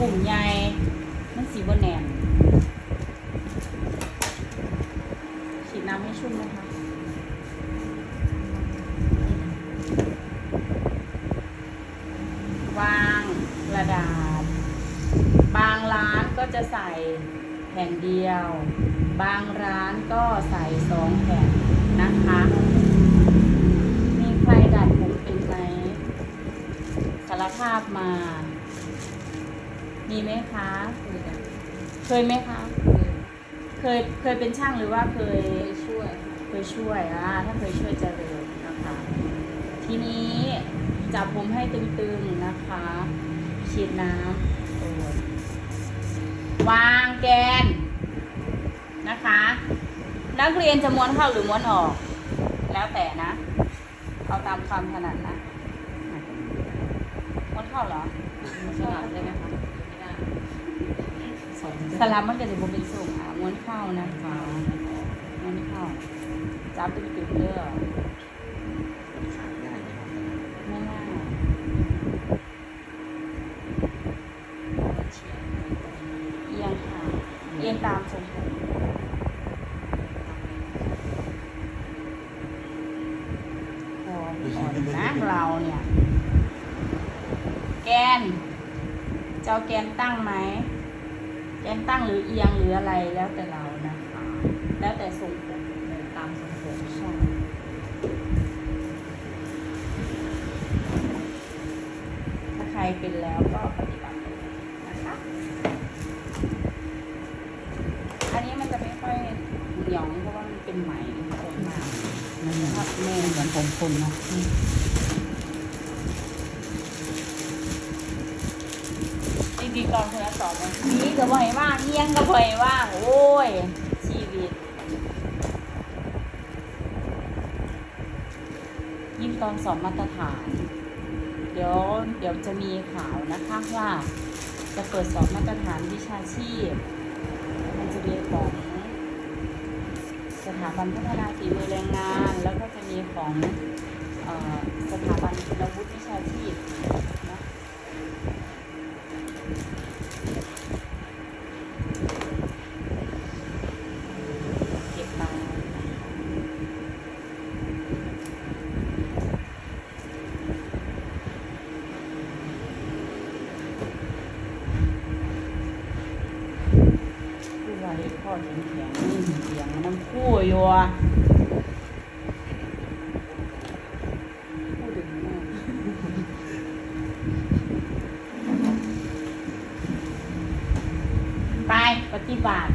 กลุ่มใหญ่ มันสีบนแหนมฉีดน้ำให้ชุ่มนะคะวางกระดาษ บางร้านก็จะใส่แผ่นเดียว บางร้านก็ใส่สองแผ่นนะคะมีใครดัดผมเป็นไหมสารภาพมา มีไหมคะเคยไหมคะ เคย เคยเป็นช่างหรือว่าเคยช่วย เคยช่วยอ่าถ้าเคยช่วยจะเร็วนะคะ ทีนี้จับผมให้ตึงๆนะคะฉีดน้ำโอ้ยวางแกนนะคะ นักเรียนจะม้วนเข้าหรือม้วนออก แล้วแต่นะ เอาตามความถนัดนะม้วนเข้าเหรอสลับได้ไหมคะ ไม่ได้สลับมันก็จะบ่เป็นสูงอะม้วนเข้านะคะม้วนเข้าจับตึงๆเด้อขาดง่ายไม่ง่ายเอียงค่ะเอียงตามทรงผมพอก่อนนะเราเนี่ย แกน เจะเอาแกนตั้งไหม แกนตั้งหรือเอียงหรืออะไรแล้วแต่เรานะคะแล้วแต่ทรงผมตามทรงผมใช่ถ้าใครเป็นแล้วก็ปฏิบัตินะคะ อันนี้มันจะไม่ค่อยเหนียวเพราะว่ามันเป็นไหมโคนมากนั่เหมือนครับแม่เหมือนผมคนเนาะ จริงๆ ตอนคุณสอนนี้ก็บ่อยว่างเงี้ยงก็บ่อยว่างโอ้ย ชีวิตยิ่งตอนสอบมาตรฐาน เดี๋ยวเดี๋ยวจะมีข่าวนะคะว่าจะเปิดสอบมาตรฐานวิชาชีพ มันจะมีของสถาบันพัฒนาฝีมือแรงงาน แล้วก็จะมีของอสถาบันคุณวุฒิวิชาชีพนะ เก็บตังค์ไว้นะคะผู้ว่า เฮ็ดข้อแข็งแข็งนี่เสียงมันน้ำคู่อยู่อะพูดถึงแม่ไปปฏิบัติ